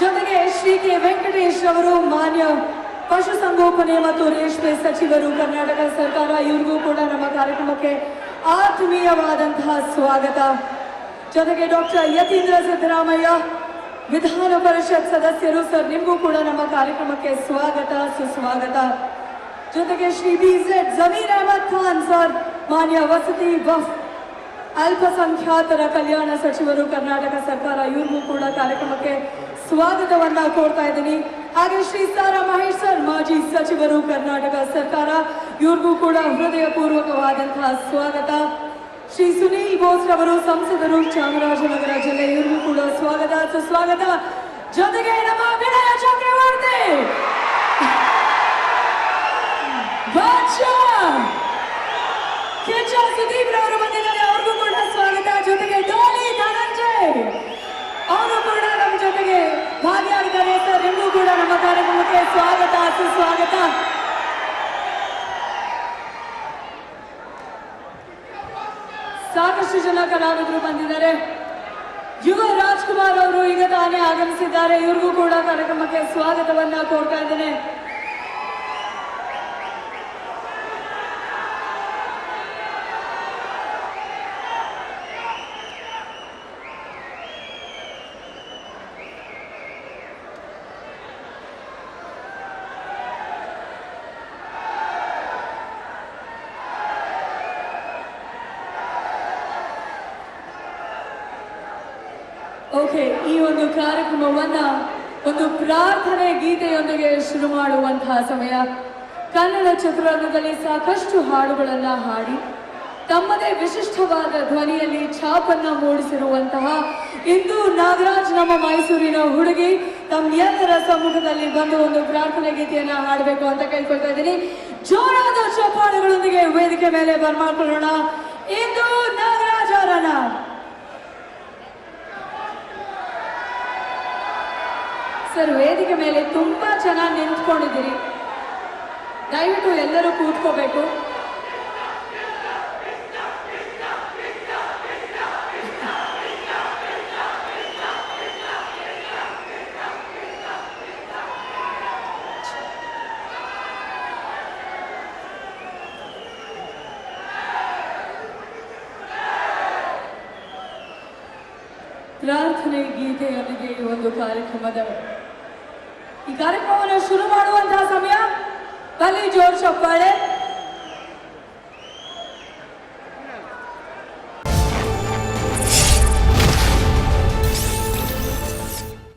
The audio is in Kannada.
ಜೊತೆಗೆ ಶ್ರೀ ಕೆ ವೆಂಕಟೇಶ್ ಅವರು ಮಾನ್ಯ ಪಶುಸಂಗೋಪನೆ ಮತ್ತು ರೇಷ್ಮೆ ಸಚಿವರು ಕರ್ನಾಟಕ ಸರ್ಕಾರ, ಇವ್ರಿಗೂ ಕೂಡ ನಮ್ಮ ಕಾರ್ಯಕ್ರಮಕ್ಕೆ ಆತ್ಮೀಯವಾದಂತಹ ಸ್ವಾಗತ. ಜೊತೆಗೆ ಡಾಕ್ಟರ್ ಯತೀಂದ್ರ ಸಿದ್ದರಾಮಯ್ಯ, ವಿಧಾನ ಪರಿಷತ್ ಸದಸ್ಯರು, ಸರ್, ನಿಮಗೂ ಕೂಡ ನಮ್ಮ ಕಾರ್ಯಕ್ರಮಕ್ಕೆ ಸ್ವಾಗತ, ಸುಸ್ವಾಗತ. ಜೊತೆಗೆ Shri B Z Zameer Ahmed Khan sir, ಮಾನ್ಯ ವಸತಿ ವಫ್ ಅಲ್ಪಸಂಖ್ಯಾತರ ಕಲ್ಯಾಣ ಸಚಿವರು, ಕರ್ನಾಟಕ ಸರ್ಕಾರ, ಇವ್ರಿಗೂ ಕೂಡ ಕಾರ್ಯಕ್ರಮಕ್ಕೆ ಸ್ವಾಗತವನ್ನ ಕೋರ್ತಾ ಇದ್ದೀನಿ. ಹಾಗೆ ಶ್ರೀ ಸಾರಾ ಮಹೇಶ್ ಸರ್, ಮಾಜಿ ಸಚಿವರು ಕರ್ನಾಟಕ ಸರ್ಕಾರ, ಇವ್ರಿಗೂ ಕೂಡ ಹೃದಯಪೂರ್ವಕವಾದಂತಹ ಸ್ವಾಗತ. ಶ್ರೀ ಸುನೀಲ್ ಬೋಸ್ ರವರು, ಸಂಸದರು, ಚಾಮರಾಜನಗರ ಜಿಲ್ಲೆ, ಇವ್ರಿಗೂ ಕೂಡ ಸ್ವಾಗತ. ಸುಸ್ವಾಗತ ಜೊತೆಗೆ ನಮ್ಮ ವಿನಯ ಚಕ್ರವರ್ತಿ! ಸುದೀಪ್ ರವರು ಬಂದಿದ್ದಾರೆ, ಅವ್ರಿಗೂ ಕೂಡ ಸ್ವಾಗತ. ಜೊತೆಗೆ ಡೋಲಿ ಧನಂಜಯ್ ಅವರು ಕೂಡ ನಮ್ಮ ಜೊತೆಗೆ ಭಾಗಿಯಾಗಿದ್ದಾರೆ ಸರ್ ನಿಮಗೂ ಕೂಡ ನಮ್ಮ ಕಾರ್ಯಕ್ರಮಕ್ಕೆ ಸ್ವಾಗತ, ಸುಸ್ವಾಗತ. ಸಾಕಷ್ಟು ಜನ ಕಲಾವಿದರು ಬಂದಿದ್ದಾರೆ. ಯುವ ರಾಜ್ಕುಮಾರ್ ಅವರು ಈಗ ತಾನೇ ಆಗಮಿಸಿದ್ದಾರೆ. ಇವ್ರಿಗೂ ಕೂಡ ಕಾರ್ಯಕ್ರಮಕ್ಕೆ ಸ್ವಾಗತವನ್ನ ಕೋರ್ತಾ ಇದ್ದೇನೆ. ಓಕೆ ಈ ಒಂದು ಕಾರ್ಯಕ್ರಮವನ್ನ ಒಂದು ಪ್ರಾರ್ಥನೆ ಗೀತೆಯೊಂದಿಗೆ ಶುರು ಮಾಡುವಂತಹ ಸಮಯ. ಕನ್ನಡ ಚಿತ್ರರಂಗದಲ್ಲಿ ಸಾಕಷ್ಟು ಹಾಡುಗಳನ್ನ ಹಾಡಿ, ತಮ್ಮದೇ ವಿಶಿಷ್ಟವಾದ ಧ್ವನಿಯಲ್ಲಿ ಛಾಪನ್ನ ಮೂಡಿಸಿರುವಂತಹ ಇಂದು ನಾಗರಾಜ್ ನಮ್ಮ ಮೈಸೂರಿನ ಹುಡುಗಿ, ತಮ್ಮೆಲ್ಲರ ಸಮ್ಮುಖದಲ್ಲಿ ಬಂದು ಒಂದು ಪ್ರಾರ್ಥನೆ ಗೀತೆಯನ್ನ ಹಾಡಬೇಕು ಅಂತ ಕೇಳ್ಕೊಳ್ತಾ ಇದ್ದೀನಿ. ಜೋರಾದ ಚಪ್ಪಾಳೆಗಳೊಂದಿಗೆ ವೇದಿಕೆ ಮೇಲೆ ಬರ್ಮಾಡ್ಕೊಳ್ಳೋಣ ಇಂದು ನಾಗರಾಜ್ ಅವರನ್ನ ಸರ್ ವೇದಿಕೆ ಮೇಲೆ ತುಂಬಾ ಚೆನ್ನಾಗಿ ನಿಂತ್ಕೊಂಡಿದ್ದೀರಿ. ದಯವಿಟ್ಟು ಎಲ್ಲರೂ ಕೂತ್ಕೋಬೇಕು. ಪ್ರಾರ್ಥನೆ ಗೀತೆಯೊಂದಿಗೆ ಈ ಒಂದು ಕಾರ್ಯಕ್ರಮದ ಈ ಕಾರ್ಯಕ್ರಮವನ್ನು ಶುರು ಮಾಡುವಂತಹ ಸಮಯ ಬಲಿ ಜೋರ್ ಚಪ್ಪಾಳೆ